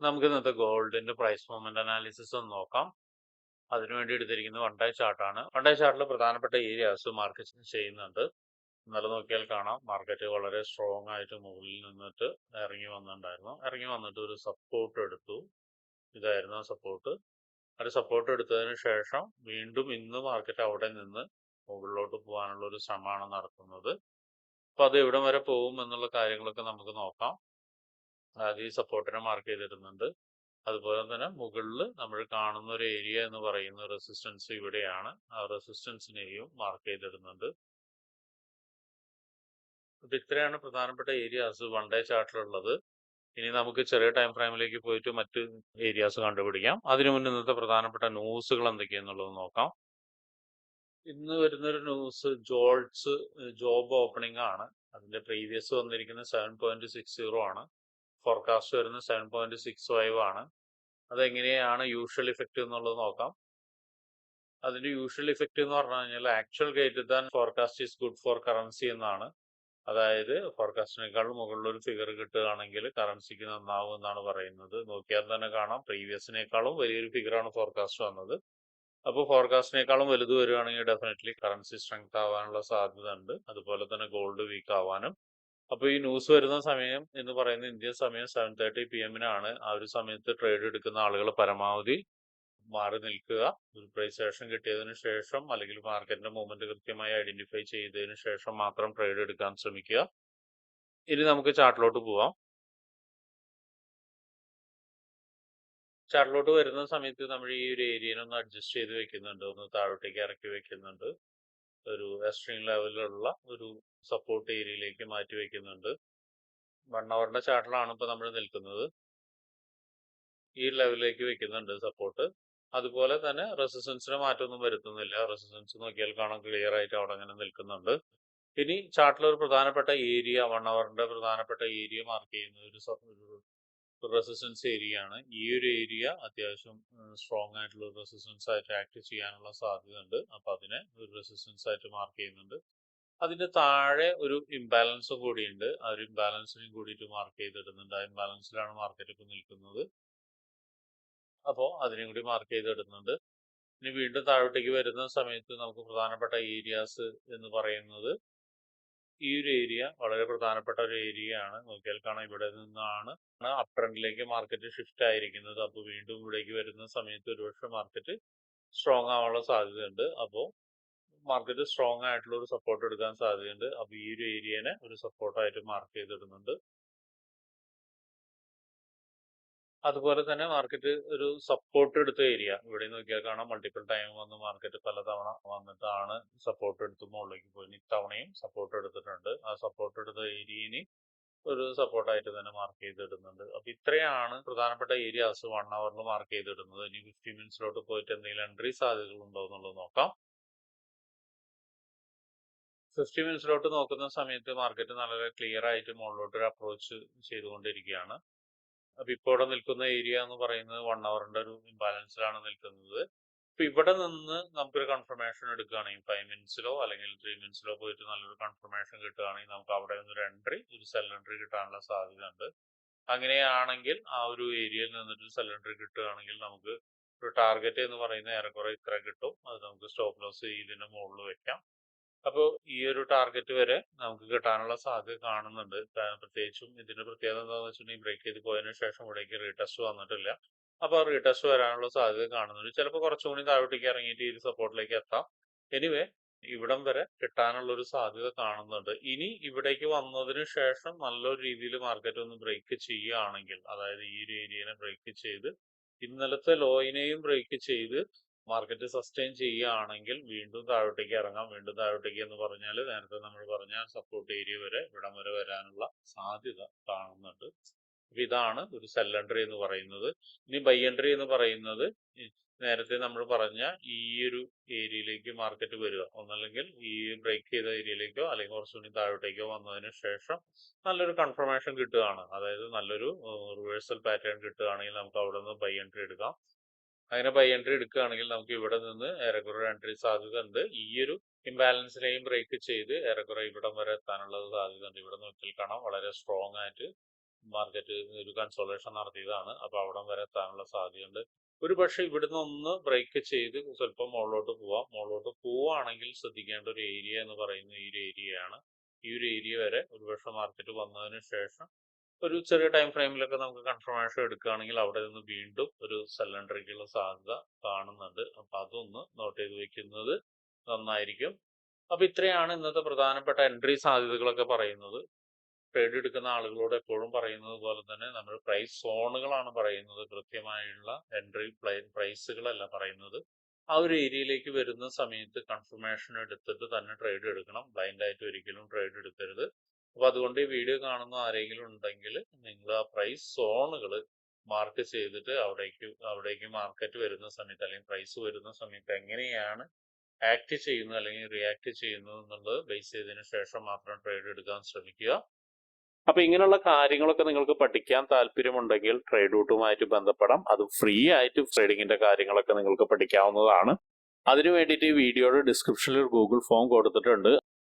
നമുക്ക് ഇന്നത്തെ ഗോൾഡിന്റെ പ്രൈസ് മൂവ്മെന്റ് അനാലിസിസ് ഒന്ന് നോക്കാം. അതിനുവേണ്ടി എടുത്തിരിക്കുന്നത് വൺ ഡേ ചാർട്ടാണ് വൺ ചാർട്ടിൽ പ്രധാനപ്പെട്ട ഏരിയാസ് മാർക്കറ്റ് ചെയ്യുന്നുണ്ട്. ഇന്നലെ നോക്കിയാൽ കാണാം. മാർക്കറ്റ് വളരെ സ്ട്രോങ് ആയിട്ട് മുകളിൽ നിന്നിട്ട് ഇറങ്ങി വന്നിട്ടുണ്ടായിരുന്നു. ഇറങ്ങി വന്നിട്ട് ഒരു സപ്പോർട്ട് എടുത്തു. ഇതായിരുന്നു സപ്പോർട്ട് ഒരു സപ്പോർട്ട് എടുത്തതിന് ശേഷം വീണ്ടും ഇന്ന് മാർക്കറ്റ് അവിടെ നിന്ന് മുകളിലോട്ട് പോകാനുള്ള ഒരു ശ്രമമാണ് നടത്തുന്നത്. അപ്പൊ അത് എവിടം വരെ പോകും എന്നുള്ള കാര്യങ്ങളൊക്കെ നമുക്ക് നോക്കാം. ഈ സപ്പോർട്ടിനെ മാർക്ക് ചെയ്തിരുന്നുണ്ട്. അതുപോലെ തന്നെ മുകളിൽ നമ്മൾ കാണുന്ന ഒരു ഏരിയ എന്ന് പറയുന്ന റെസിസ്റ്റൻസ് ഇവിടെയാണ്. ആ റെസിസ്റ്റൻസിനെയും മാർക്ക് ചെയ്തിരുന്നുണ്ട്. അപ്പൊ ഇത്രയാണ് പ്രധാനപ്പെട്ട ഏരിയാസ് വൺ ഡേ ചാർട്ടിലുള്ളത് ഇനി നമുക്ക് ചെറിയ ടൈം ഫ്രെയിമിലേക്ക് പോയിട്ട് മറ്റ് ഏരിയാസ് കണ്ടുപിടിക്കാം. അതിനു മുന്നേ ഇന്നത്തെ പ്രധാനപ്പെട്ട ന്യൂസുകൾ എന്തൊക്കെയാന്നുള്ളത് നോക്കാം. ഇന്ന് വരുന്നൊരു ന്യൂസ് ജോൾട്സ് ജോബ് ഓപ്പണിംഗ് ആണ്. അതിന്റെ പ്രീവിയസ് വന്നിരിക്കുന്നത് സെവൻ പോയിന്റ് സിക്സ് സീറോ ആണ്. ഫോർകാസ്റ്റ് വരുന്നത് സെവൻ പോയിന്റ് സിക്സ് ഫൈവ് ആണ്. അതെങ്ങനെയാണ് യൂഷ്വൽ ഇഫക്റ്റ് എന്നുള്ളത് നോക്കാം. അതിന്റെ യൂഷ്വൽ ഇഫക്റ്റ് എന്ന് പറഞ്ഞു കഴിഞ്ഞാൽ actual greater than forecast is good for currency എന്നാണ്. അതായത് ഫോർകാസ്റ്റിനേക്കാൾ മുകളിലൊരു ഫിഗർ കിട്ടുകയാണെങ്കിൽ കറൻസിക്ക് നന്നാവും എന്നാണ് പറയുന്നത്. നോക്കിയാൽ തന്നെ കാണാം. പ്രീവിയസിനേക്കാളും വലിയൊരു ഫിഗറാണ് ഫോർകാസ്റ്റ് വന്നത്. അപ്പോൾ ഫോർകാസ്റ്റിനേക്കാളും വലുത് വരികയാണെങ്കിൽ ഡെഫിനറ്റ്ലി കറൻസി സ്ട്രെങ്ത് ആവാനുള്ള സാധ്യത ഉണ്ട് അതുപോലെ തന്നെ ഗോൾഡ് വീക്ക് ആവാനും അപ്പൊ ഈ ന്യൂസ് വരുന്ന സമയം എന്ന് പറയുന്നത് ഇന്ത്യൻ സമയം സെവൻ തേർട്ടി പി എമ്മിനാണ് ആ ഒരു സമയത്ത് ട്രേഡ് എടുക്കുന്ന ആളുകൾ പരമാവധി മാറി നിൽക്കുക. ഒരു പ്രൈസേഷൻ കിട്ടിയതിനു ശേഷം അല്ലെങ്കിൽ മാർക്കറ്റിന്റെ മൂവ്മെന്റ് കൃത്യമായി ഐഡന്റിഫൈ ചെയ്തതിനു ശേഷം മാത്രം ട്രേഡ് എടുക്കാൻ ശ്രമിക്കുക. ഇനി നമുക്ക് ചാർട്ടിലോട്ട് പോവാം. ചാർട്ടിലോട്ട് വരുന്ന സമയത്ത് നമ്മൾ ഈ ഒരു ഏരിയനെ ഒന്ന് അഡ്ജസ്റ്റ് ചെയ്ത് വെക്കുന്നുണ്ട്. ഒന്ന് താഴോട്ടേക്ക് ഇറക്കി വെക്കുന്നുണ്ട്. ഒരു എക്സ്ട്രീം ലെവലിലുള്ള ഒരു സപ്പോർട്ട് ഏരിയയിലേക്ക് മാറ്റി വെക്കുന്നുണ്ട്. വൺ അവറിന്റെ ചാർട്ടിലാണ് ഇപ്പൊ നമ്മൾ നിൽക്കുന്നത്. ഈ ലെവലിലേക്ക് വെക്കുന്നുണ്ട് സപ്പോർട്ട്. അതുപോലെ തന്നെ റെസിസ്റ്റൻസിന് മാറ്റമൊന്നും വരുത്തുന്നില്ല. റെസിസ്റ്റൻസ് നോക്കിയാൽ കാണാൻ ക്ലിയർ ആയിട്ട് അവിടെ അങ്ങനെ നിൽക്കുന്നുണ്ട്. ഇനി ചാർട്ടിൽ ഒരു പ്രധാനപ്പെട്ട ഏരിയ വൺ അവറിന്റെ പ്രധാനപ്പെട്ട ഏരിയ മാർക്ക് ചെയ്യുന്ന ഒരു റെസിസ്റ്റൻസ് ഏരിയ ആണ്. ഈ ഒരു ഏരിയ അത്യാവശ്യം സ്ട്രോങ് ആയിട്ടുള്ള റെസിസ്റ്റൻസ് ആയിട്ട് ആക്ട് ചെയ്യാനുള്ള സാധ്യത ഉണ്ട് അപ്പൊ അതിനെ ഒരു റെസിസ്റ്റൻസ് ആയിട്ട് മാർക്ക് ചെയ്യുന്നുണ്ട്. അതിന്റെ താഴെ ഒരു ഇംബാലൻസും കൂടിയുണ്ട്. ആ ഒരു ഇംബാലൻസിനും കൂടിയിട്ട് മാർക്ക് ചെയ്തിടുന്നുണ്ട് ആ ഇംബാലൻസിലാണ് മാർക്കറ്റ് ഇപ്പൊ നിൽക്കുന്നത്. അപ്പോൾ അതിനും കൂടി മാർക്ക് ചെയ്തിടുന്നുണ്ട് ഇനി വീണ്ടും താഴോട്ടേക്ക് വരുന്ന സമയത്ത് നമുക്ക് പ്രധാനപ്പെട്ട ഏരിയാസ് എന്ന് പറയുന്നത് ഈ ഒരു ഏരിയ വളരെ പ്രധാനപ്പെട്ട ഒരു ഏരിയ ആണ്. നോക്കിയാൽ കാണാം ഇവിടെ നിന്നാണ് അപ് ട്രെൻഡിലേക്ക് മാർക്കറ്റ് ഷിഫ്റ്റ് ആയിരിക്കുന്നത്. അപ്പോൾ വീണ്ടും ഇവിടേക്ക് വരുന്ന സമയത്ത് ഒരുപക്ഷെ മാർക്കറ്റ് സ്ട്രോങ് ആവാനുള്ള സാധ്യതയുണ്ട്. അപ്പോൾ മാർക്കറ്റ് സ്ട്രോങ് ആയിട്ടുള്ള ഒരു സപ്പോർട്ട് എടുക്കാൻ സാധ്യതയുണ്ട്. അപ്പോൾ ഈ ഒരു ഏരിയനെ ഒരു സപ്പോർട്ടായിട്ട് മാർക്ക് ചെയ്തിടുന്നുണ്ട്. അതുപോലെ തന്നെ മാർക്കറ്റ് ഒരു സപ്പോർട്ട് എടുത്ത ഏരിയ ഇവിടെ നോക്കിയാൽ കാണാം മൾട്ടിപ്പിൾ ടൈം വന്ന് മാർക്കറ്റ് പലതവണ വന്നിട്ടാണ് സപ്പോർട്ട് എടുത്ത് മുകളിലേക്ക് പോയി. ഇത്തവണയും സപ്പോർട്ട് എടുത്തിട്ടുണ്ട്. ആ സപ്പോർട്ട് എടുത്ത ഏരിയന് ഒരു സപ്പോർട്ടായിട്ട് തന്നെ മാർക്ക് ചെയ്തിടുന്നുണ്ട്. അപ്പൊ ഇത്രയാണ് പ്രധാനപ്പെട്ട ഏരിയാസ് വൺ അവറിൽ മാർക്ക് ചെയ്തിടുന്നത്. ഇനി ഫിഫ്റ്റി മിനിറ്റ്സിലോട്ട് പോയിട്ട് എന്തെങ്കിലും എൻട്രി സാധ്യതകൾ ഉണ്ടോ എന്നുള്ളത് നോക്കാം. ഫിഫ്റ്റി മിനിറ്റ്സിലോട്ട് നോക്കുന്ന സമയത്ത് മാർക്കറ്റ് നല്ല ക്ലിയർ ആയിട്ട് മുകളിലോട്ട് ഒരു അപ്രോച്ച് ചെയ്തുകൊണ്ടിരിക്കുകയാണ്. അപ്പൊ ഇപ്പോൾ ഇവിടെ നിൽക്കുന്ന ഏരിയ എന്ന് പറയുന്നത് വൺ അവറിന്റെ ഒരു ഇംബാലൻസിലാണ് നിൽക്കുന്നത്. അപ്പൊ ഇവിടെ നിന്ന് നമുക്കൊരു കൺഫർമേഷൻ എടുക്കുകയാണെങ്കിൽ ഫൈവ് മിനിറ്റ്സിലോ അല്ലെങ്കിൽ ത്രീ മിനിറ്റ്സിലോ പോയിട്ട് നല്ലൊരു കൺഫർമേഷൻ കിട്ടുകയാണെങ്കിൽ നമുക്ക് അവിടെ നിന്ന് ഒരു എൻട്രി ഒരു സെൽ കിട്ടാനുള്ള സാധ്യത ഉണ്ട് അങ്ങനെയാണെങ്കിൽ ആ ഒരു ഏരിയയിൽ നിന്നിട്ട് സെൽ കിട്ടുകയാണെങ്കിൽ നമുക്ക് ഒരു ടാർഗറ്റ് എന്ന് പറയുന്ന ഏറെക്കുറെ ഇത്ര കിട്ടും. അത് നമുക്ക് സ്റ്റോപ്പ് ലോസ് ഇതിന്റെ മുകളിൽ വെക്കാം. അപ്പോൾ ഈ ഒരു ടാർഗറ്റ് വരെ നമുക്ക് കിട്ടാനുള്ള സാധ്യത കാണുന്നുണ്ട്. പ്രത്യേകിച്ചും ഇതിന്റെ പ്രത്യേകത എന്താണെന്ന് വെച്ചിട്ടുണ്ടെങ്കിൽ ബ്രേക്ക് ചെയ്ത് പോയതിനു ശേഷം ഇവിടേക്ക് റീടെസ്റ്റ് വന്നിട്ടില്ല. അപ്പൊ ആ റീടെസ്റ്റ് വരാനുള്ള സാധ്യത കാണുന്നുണ്ട്. ചിലപ്പോൾ കുറച്ചുകൂടി താഴോട്ടേക്ക് ഇറങ്ങിയിട്ട് ഈ സപ്പോർട്ടിലേക്ക് എത്താം. എനിവേ ഇവിടം വരെ കിട്ടാനുള്ള ഒരു സാധ്യത കാണുന്നുണ്ട്. ഇനി ഇവിടേക്ക് വന്നതിന് ശേഷം നല്ലൊരു രീതിയിൽ മാർക്കറ്റ് ഒന്ന് ബ്രേക്ക് ചെയ്യുകയാണെങ്കിൽ അതായത് ഈ ഒരു ഏരിയനെ ബ്രേക്ക് ചെയ്ത് ഇന്നലത്തെ ലോയിനെയും ബ്രേക്ക് ചെയ്ത് മാർക്കറ്റ് സസ്റ്റെയിൻ ചെയ്യുകയാണെങ്കിൽ വീണ്ടും താഴോട്ടേക്ക് ഇറങ്ങാം. വീണ്ടും താഴോട്ടേക്ക് എന്ന് പറഞ്ഞാൽ നേരത്തെ നമ്മൾ പറഞ്ഞ സപ്പോർട്ട് ഏരിയ വരെ ഇവിടം വരെ വരാനുള്ള സാധ്യത കാണുന്നുണ്ട്. അപ്പൊ ഇതാണ് ഒരു സെൽ എൻട്രി എന്ന് പറയുന്നത്. ഇനി ബൈ എൻട്രി എന്ന് പറയുന്നത് നേരത്തെ നമ്മൾ പറഞ്ഞ ഈ ഒരു ഏരിയയിലേക്ക് മാർക്കറ്റ് വരിക. ഒന്നല്ലെങ്കിൽ ഈ ബ്രേക്ക് ചെയ്ത ഏരിയയിലേക്കോ അല്ലെങ്കിൽ കുറച്ചുകൂടി താഴോട്ടേക്കോ വന്നതിന് ശേഷം നല്ലൊരു കൺഫർമേഷൻ കിട്ടുകയാണ്. അതായത് നല്ലൊരു റിവേഴ്സൽ പാറ്റേൺ കിട്ടുകയാണെങ്കിൽ നമുക്ക് അവിടെ നിന്ന് ബൈ എൻട്രി എടുക്കാം. അങ്ങനെ ബൈ എൻട്രി എടുക്കുകയാണെങ്കിൽ നമുക്ക് ഇവിടെ നിന്ന് ഏറെക്കുറെ എൻട്രി സാധ്യത ഉണ്ട് ഈ ഒരു ഇംബാലൻസിനെയും ബ്രേക്ക് ചെയ്ത് ഏറെക്കുറെ ഇവിടം വരെ എത്താനുള്ള സാധ്യത ഉണ്ട് ഇവിടെ നോക്കിയാൽ കാണാം. വളരെ സ്ട്രോങ് ആയിട്ട് മാർക്കറ്റ് ഒരു കൺസോളേഷൻ നടത്തിയതാണ്. അപ്പോൾ അവിടം വരെ എത്താനുള്ള സാധ്യതയുണ്ട്. ഒരു പക്ഷേ ഇവിടുന്ന് ഒന്ന് ബ്രേക്ക് ചെയ്ത് സ്വല്പം മുകളിലോട്ട് പോവാം. മുകളിലോട്ട് പോവുകയാണെങ്കിൽ ശ്രദ്ധിക്കേണ്ട ഒരു ഏരിയ എന്ന് പറയുന്ന ഈ ഒരു ഏരിയയാണ് ഈ ഒരു ഏരിയ വരെ ഒരുപക്ഷെ മാർക്കറ്റ് വന്നതിന് ശേഷം ഒരു ചെറിയ ടൈം ഫ്രെയിമിലൊക്കെ നമുക്ക് കൺഫർമേഷൻ എടുക്കുകയാണെങ്കിൽ അവിടെ നിന്ന് വീണ്ടും ഒരു സെല്ലണ്ടറിക്കുള്ള സാധ്യത കാണുന്നുണ്ട്. അപ്പൊ അതൊന്ന് നോട്ട് ചെയ്ത് വെക്കുന്നത് നന്നായിരിക്കും. അപ്പൊ ഇത്രയാണ് ഇന്നത്തെ പ്രധാനപ്പെട്ട എൻട്രി സാധ്യതകളൊക്കെ പറയുന്നത്. ട്രേഡ് എടുക്കുന്ന ആളുകളോട് എപ്പോഴും പറയുന്നത് പോലെ തന്നെ നമ്മൾ പ്രൈസ് സോണുകളാണ് പറയുന്നത്. കൃത്യമായുള്ള എൻട്രി പ്രൈസുകളല്ല പറയുന്നത്. ആ ഒരു ഏരിയയിലേക്ക് വരുന്ന സമയത്ത് കൺഫർമേഷൻ എടുത്തിട്ട് തന്നെ ട്രേഡ് എടുക്കണം. ബ്ലൈൻഡായിട്ട് ഒരിക്കലും ട്രേഡ് എടുക്കരുത്. അപ്പൊ അതുകൊണ്ട് ഈ വീഡിയോ കാണുന്ന ആരെങ്കിലും ഉണ്ടെങ്കിൽ നിങ്ങൾ ആ പ്രൈസ് സോണുകൾ മാർക്ക് ചെയ്തിട്ട് അവിടേക്ക് അവിടേക്ക് മാർക്കറ്റ് വരുന്ന സമയത്ത് അല്ലെങ്കിൽ പ്രൈസ് വരുന്ന സമയത്ത് എങ്ങനെയാണ് ആക്ട് ചെയ്യുന്നത് അല്ലെങ്കിൽ റിയാക്ട് ചെയ്യുന്നത് എന്നുള്ളത് ബേസ് ചെയ്തതിനു ശേഷം മാത്രം ട്രേഡ് എടുക്കാൻ ശ്രമിക്കുക. അപ്പൊ ഇങ്ങനെയുള്ള കാര്യങ്ങളൊക്കെ നിങ്ങൾക്ക് പഠിക്കാൻ താല്പര്യമുണ്ടെങ്കിൽ ട്രേഡ് റൂട്ടുമായിട്ട് ബന്ധപ്പെടാം. അത് ഫ്രീ ആയിട്ട് ട്രേഡിങ്ങിന്റെ കാര്യങ്ങളൊക്കെ നിങ്ങൾക്ക് പഠിക്കാവുന്നതാണ്. അതിനു വേണ്ടിയിട്ട് ഈ വീഡിയോയുടെ ഡിസ്ക്രിപ്ഷനിൽ ഒരു ഗൂഗിൾ ഫോം കൊടുത്തിട്ടുണ്ട്.